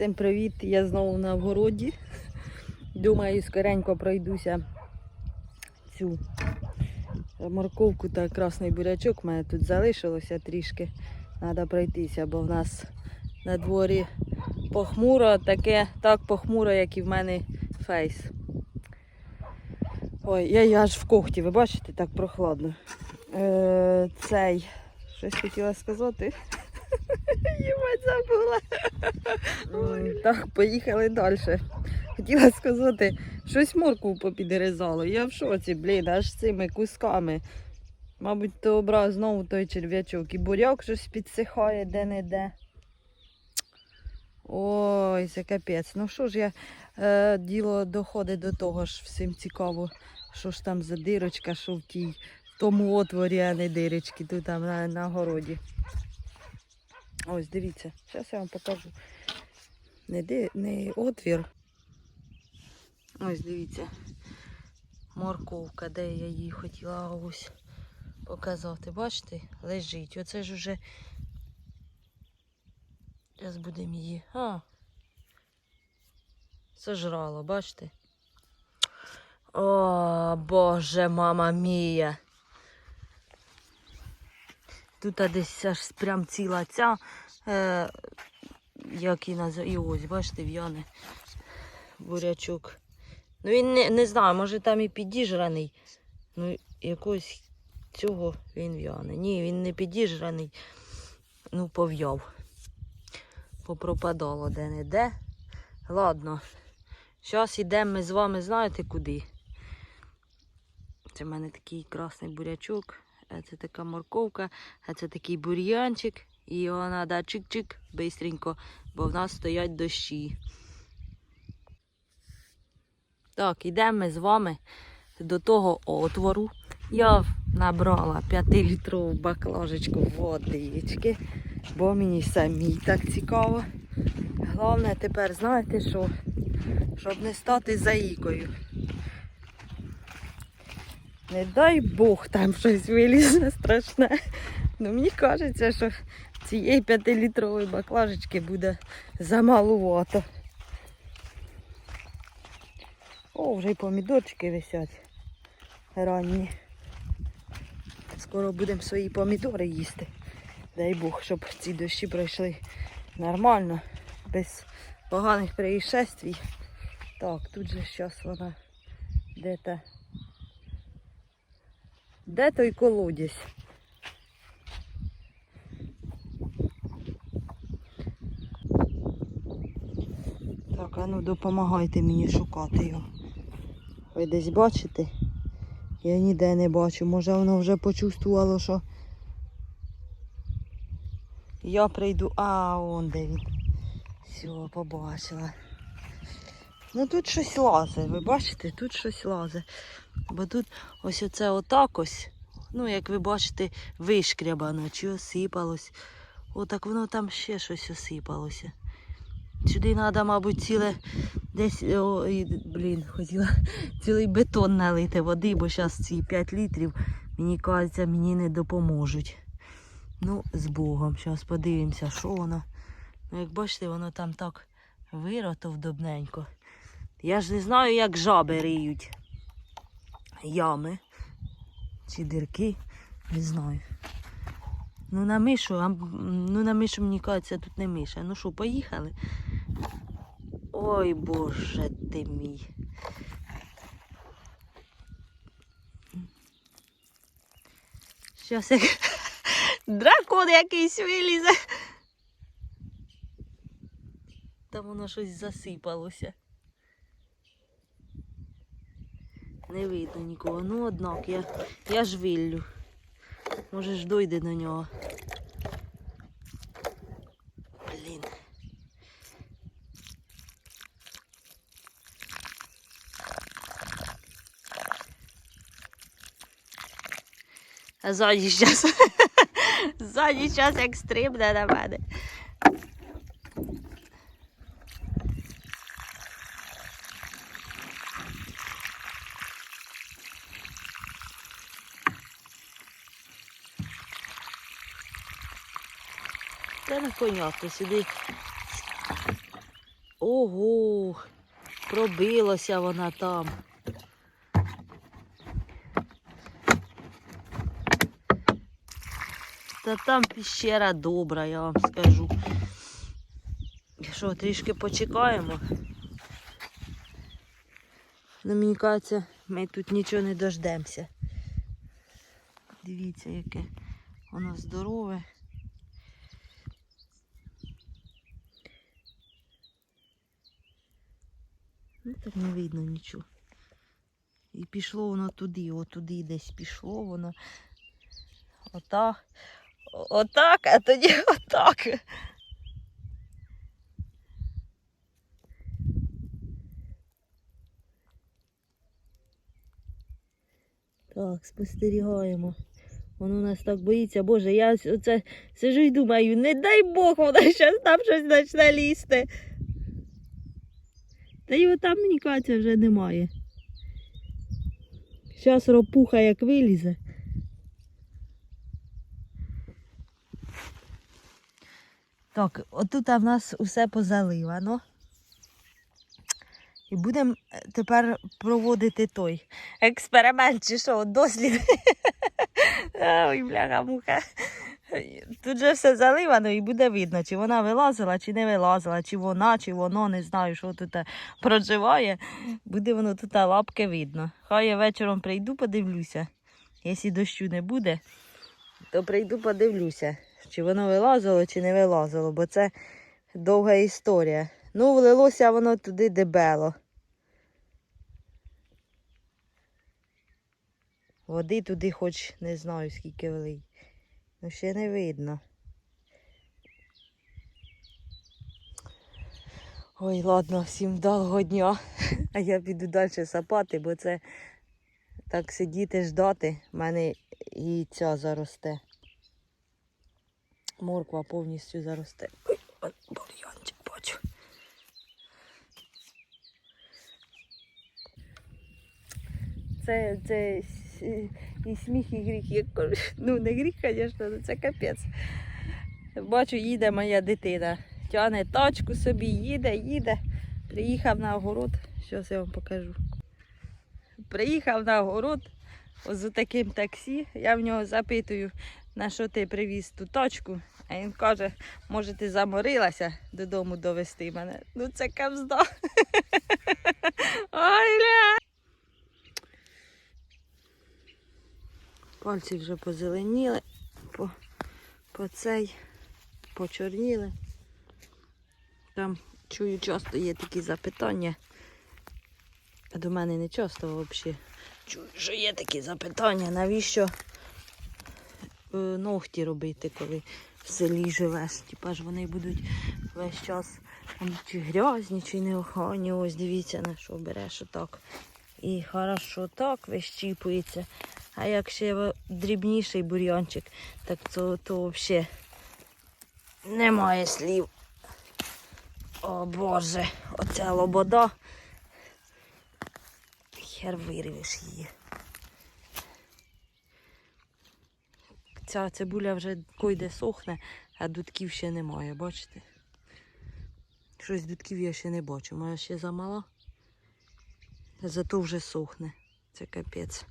Всім привіт! Я знову на вгороді. Думаю, скоренько пройдуся цю морковку та красний бурячок. У мене тут залишилося трішки. Треба пройтися, бо в нас на дворі похмуро, таке так похмуро, як і в мене фейс. Ой, я, я аж в когті, ви бачите, так прохладно. Е, цей, щось хотіла сказати. Єбать забула. Ой, Так, поїхали далі. Хотіла сказати, щось моркву попідрізало. Я в шоці, блін, аж цими кусками. Мабуть, то обрав знову той черв'ячок. І буряк щось підсихає де-не-де. Ой, це капець. Ну що ж я, е, діло доходить до того ж всім цікаво, що ж там за дирочка, що в тій, в тому отворі, а не дирочки, тут там на, на городі. Ось, дивіться, зараз я вам покажу. Не, ди, не отвір. Ось дивіться. Морковка, де я її хотіла ось показати. Бачите, лежить. Оце ж уже. Зараз будемо її. А. Сожрало, бачите? О, боже, мама мія. Тут десь аж прям ціла ця, е, як і назив, і ось, бачите, в'яне бурячок. Ну він не, не знаю, може там і підіжраний. Ну, якогось цього він в'яне. Ні, він не підіжраний. Ну, пов'яв. Попропадало де-не-де. Ладно. Зараз йдемо ми з вами, знаєте куди? Це в мене такий красний бурячок. А це така морковка, а це такий бур'янчик. І його треба чик-чик бистренько, бо в нас стоять дощі. Так, йдемо ми з вами до того отвору. Я набрала 5-літрову баклажечку водички, бо мені самій так цікаво. Головне тепер, знаєте що? Щоб не стати заїкою. Не дай Бог там щось вилізе страшне. Ну мені кажеться, що цієї 5-літрової баклажечки буде замалувато. О, вже й помідорчики висять ранні. Скоро будемо свої помідори їсти. Дай Бог, щоб ці дощі пройшли нормально, без поганих происшествий. Так, тут же зараз вона де-то. Де той колодязь? Так, а ну допомагайте мені шукати його. Ви десь бачите? Я ніде не бачу. Може воно вже почувствувало, що я прийду. А, он де він. Все, побачила. Ну тут щось лазить, ви бачите, тут щось лазить. Бо тут ось оце отак ось. Ну, як ви бачите, вишкрябано чи осипалось. Отак воно там ще щось осипалося. Сюди треба, мабуть, ціле десь, о, блін, хотіла цілий бетон налити води, бо зараз ці 5 літрів, мені кажеться, мені не допоможуть. Ну, з Богом. Зараз подивимося, що воно. Ну, як бачите, воно там так вирото вдобненько. Я ж не знаю, як жаби риють. Ями чи дирки, не знаю. Ну на мишу, а, ну на мишу, мені кажеться, тут не миша. Ну що, поїхали? Ой, боже ти мій. Щас як дракон якийсь вилізе. Там воно щось засипалося. Не видно нікого. Ну, однак, я, я ж виллю. Може ж дойде до нього. Блін. А ззаді зараз. Ззаді зараз як стрибне на мене. Це непонятно, сюди Ого, пробилася вона там. Та там піщера добра, я вам скажу. Що, трішки почекаємо. Ну, мені кажеться, ми тут нічого не дождемося. Дивіться, яке воно здорове. Ну так не видно нічого. І пішло воно туди, отуди десь пішло воно. Отак. Отак, а тоді отак. Так, спостерігаємо. Воно нас так боїться. Боже, я оце сижу і думаю, не дай Бог, воно зараз там щось почне лізти. Та його там, мені кажеться, вже немає. Зараз ропуха як вилізе. Так, отут в нас усе позаливано. І будемо тепер проводити той експеримент, чи що, дослід. Ой, бляха муха. Тут же все заливано і буде видно, чи вона вилазила, чи не вилазила, чи вона, чи воно, не знаю, що тут проживає. Буде воно тут лапки видно. Хай я вечором прийду, подивлюся. Якщо дощу не буде, то прийду подивлюся, чи воно вилазило, чи не вилазило, бо це довга історія. Ну, влилося воно туди дебело. Води туди хоч не знаю, скільки влий. Ну, ще не видно. Ой, ладно, всім вдалого дня. А я піду далі сапати, бо це так сидіти, ждати. У мене і ця заросте. Морква повністю заросте. Ой, бур'янчик бачу. Це, це і сміх, і гріх. Я кажу, ну не гріх, звісно, це капець. Бачу, їде моя дитина. Тягне тачку собі, їде, їде. Приїхав на огород. Зараз я вам покажу. Приїхав на огород з таким таксі. Я в нього запитую, на що ти привіз ту тачку. А він каже, може, ти заморилася додому довести мене. Ну це кавзда. Ой, Пальці вже позеленіли, по, по цей почорніли. Там чую, часто є такі запитання. А До мене не часто взагалі. Чую, що є такі запитання, навіщо е, ногті робити, коли в селі живеш. Типа ж вони будуть весь час чи грязні, чи неохайні. Ось дивіться на що береш отак. І хорошо так вищіпується. А як ще в- дрібніший бур'янчик, так то, то взагалі немає слів. О Боже, оця лобода. Хер вирвеш її. Ця цибуля вже койде сохне, а дудків ще немає, бачите? Щось дудків я ще не бачу, може ще замала. Зато вже сохне. Це капець.